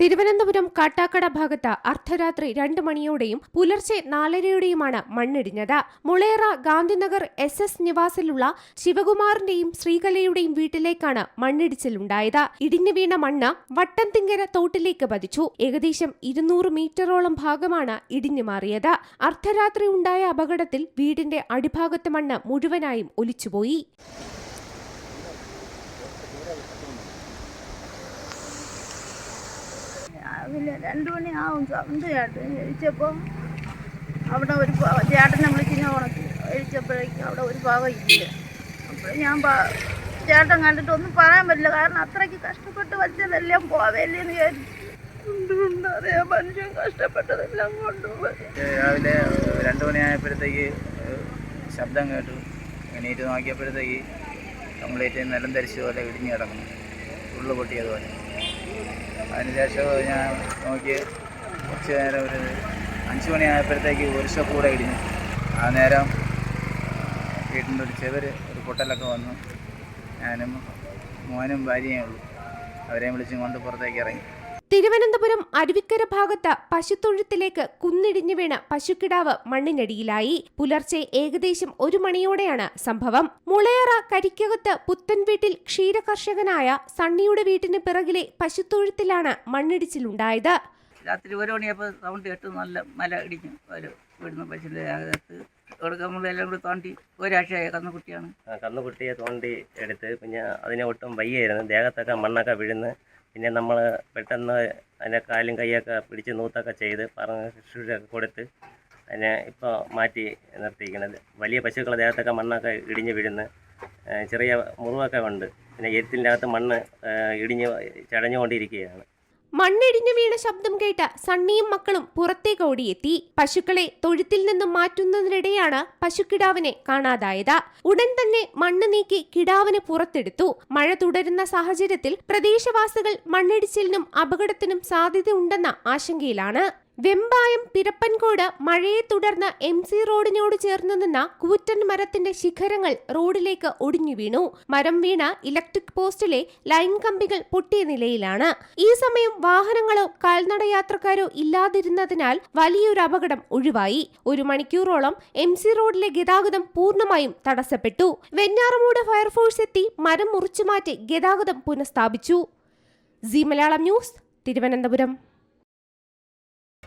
തിരുവനന്തപുരം കാട്ടാക്കട ഭാഗത്ത് അർദ്ധരാത്രി രണ്ട് മണിയോടെയും പുലർച്ചെ നാലരയോടെയുമാണ് മണ്ണിടിഞ്ഞത്. മുളേറ ഗാന്ധിനഗർ എസ് എസ് നിവാസിലുള്ള ശിവകുമാറിന്റെയും ശ്രീകലയുടെയും വീട്ടിലേക്കാണ് മണ്ണിടിച്ചിലുണ്ടായത്. ഇടിഞ്ഞു വീണ മണ്ണ് വട്ടംതിങ്കര തോട്ടിലേക്ക് പതിച്ചു. ഏകദേശം ഇരുന്നൂറ് മീറ്ററോളം ഭാഗമാണ് ഇടിഞ്ഞു മാറിയത്. അർദ്ധരാത്രി ഉണ്ടായ അപകടത്തിൽ വീടിന്റെ അടിഭാഗത്ത് മണ്ണ് മുഴുവനായും ഒലിച്ചുപോയി. രാവിലെ രണ്ട് മണിയാവും സൗണ്ട് കേട്ട് എഴുതിച്ചപ്പോൾ അവിടെ ഒരു ചേട്ടനെ വിളിക്കുന്ന ഉണക്കി എഴുതിച്ചപ്പോഴേക്കും അവിടെ ഒരു ഭാഗം ഇല്ല. അപ്പോൾ ഞാൻ ചേട്ടൻ കണ്ടിട്ട് ഒന്നും പറയാൻ പറ്റില്ല. കാരണം അത്രയ്ക്ക് കഷ്ടപ്പെട്ട് വച്ചതെല്ലാം പോവേല്ലെന്ന് വിചാരിച്ചു. എന്തുകൊണ്ട് അറിയാം? മനുഷ്യൻ കഷ്ടപ്പെട്ടതെല്ലാം കൊണ്ടുപോയി. രാവിലെ രണ്ട് മണിയായപ്പോഴത്തേക്ക് ശബ്ദം കേട്ടു. എണീറ്റ് നോക്കിയപ്പോഴത്തേക്ക് കംപ്ലീറ്റ് നിലം ധരിച്ച പോലെ ഇടിഞ്ഞു കിടക്കുന്നു. ഉള്ളു പൊട്ടിയതുപോലെ. അതിനുശേഷം ഞാൻ നോക്കി കുറച്ച് നേരം ഒരു അഞ്ച് മണിയായപ്പോഴത്തേക്ക് ഒരു ഷോ കൂടെ ഇടിഞ്ഞു. ആ നേരം വീട്ടിന്റെ ഒരു ചെവര് ഒരു പൊട്ടലൊക്കെ വന്നു. ഞാനും മോനും ഭാര്യയേ ഉള്ളൂ. അവരെയും വിളിച്ചും കൊണ്ട് പുറത്തേക്ക് ഇറങ്ങി. തിരുവനന്തപുരം അരുവിക്കര ഭാഗത്ത് പശുത്തൊഴുത്തിലേക്ക് കുന്നിടിഞ്ഞു വീണ പശുക്കിടാവ് മണ്ണിനടിയിലായി. പുലർച്ചെ ഏകദേശം ഒരു മണിയോടെയാണ് സംഭവം. മുളയറ കരിക്കകത്ത് പുത്തൻ വീട്ടിൽ ക്ഷീരകർഷകനായ സണ്ണിയുടെ വീട്ടിന് പിറകിലെ പശുത്തൊഴുത്തിലാണ് മണ്ണിടിച്ചിലുണ്ടായത്. രാത്രി ഒരു മണിയപ്പോൾ സൗണ്ട് കേട്ട് നല്ല മല ഇടിഞ്ഞു. ഒരു വീടിന് പശുവിന്റെ അകത്ത്. നമ്മളെല്ലാം കൂടി തോണ്ടി ഒരാഴ്ചയായ കന്നുകുട്ടിയാണ് ആ, കന്നുകുട്ടിയെ തോണ്ടി എടുത്ത് പിന്നെ അതിനെ ഒട്ടും വയ്യായിരുന്നു. ദേഹത്തൊക്കെ മണ്ണൊക്കെ വീഴുന്ന് പിന്നെ നമ്മൾ പെട്ടെന്ന് അതിന്റെ കാലും കൈയൊക്കെ പിടിച്ച് നൂത്തൊക്കെ ചെയ്ത് പറഞ്ഞ ശുശ്രൂഷയൊക്കെ കൊടുത്ത് അതിനെ ഇപ്പോൾ മാറ്റി നിർത്തിയിരിക്കുന്നത് വലിയ പശുക്കളെ ദേഹത്തൊക്കെ മണ്ണൊക്കെ ഇടിഞ്ഞ് വീഴുന്ന. ചെറിയ മുറിവൊക്കെ ഉണ്ട്. പിന്നെ എരുത്തിന്റെ അകത്ത് മണ്ണ് ഇടിഞ്ഞ് ചടഞ്ഞുകൊണ്ടിരിക്കുകയാണ്. മണ്ണിടിഞ്ഞു വീണ ശബ്ദം കേട്ട സണ്ണിയും മക്കളും പുറത്തേക്ക് ഓടിയെത്തി. പശുക്കളെ തൊഴുത്തിൽ നിന്നും മാറ്റുന്നതിനിടെയാണ് പശുക്കിടാവിനെ കാണാതായത്. ഉടൻ തന്നെ മണ്ണ് നീക്കി കിടാവിനെ പുറത്തെടുത്തു. മഴ തുടരുന്ന സാഹചര്യത്തിൽ പ്രദേശവാസികൾ മണ്ണിടിച്ചിലിനും അപകടത്തിനും സാധ്യതയുണ്ടെന്ന ആശങ്കയിലാണ്. വെമ്പായം പിരപ്പൻകോട് മഴയെ തുടർന്ന് എം സി റോഡിനോട് ചേർന്ന് നിന്ന കൂറ്റൻ മരത്തിന്റെ ശിഖരങ്ങൾ റോഡിലേക്ക് ഒടിഞ്ഞു വീണു. മരം വീണ ഇലക്ട്രിക് പോസ്റ്റിലെ ലൈൻ കമ്പികൾ പൊട്ടിയ നിലയിലാണ്. ഈ സമയം വാഹനങ്ങളോ കാൽനടയാത്രക്കാരോ ഇല്ലാതിരുന്നതിനാൽ വലിയൊരു അപകടം ഒഴിവായി. ഒരു മണിക്കൂറോളം എം സി റോഡിലെ ഗതാഗതം പൂർണമായും തടസ്സപ്പെട്ടു. വെഞ്ഞാറമൂട് ഫയർഫോഴ്സ് എത്തി മരം മുറിച്ചുമാറ്റി ഗതാഗതം പുനഃസ്ഥാപിച്ചു. C Malayalam news Thiruvananthapuram.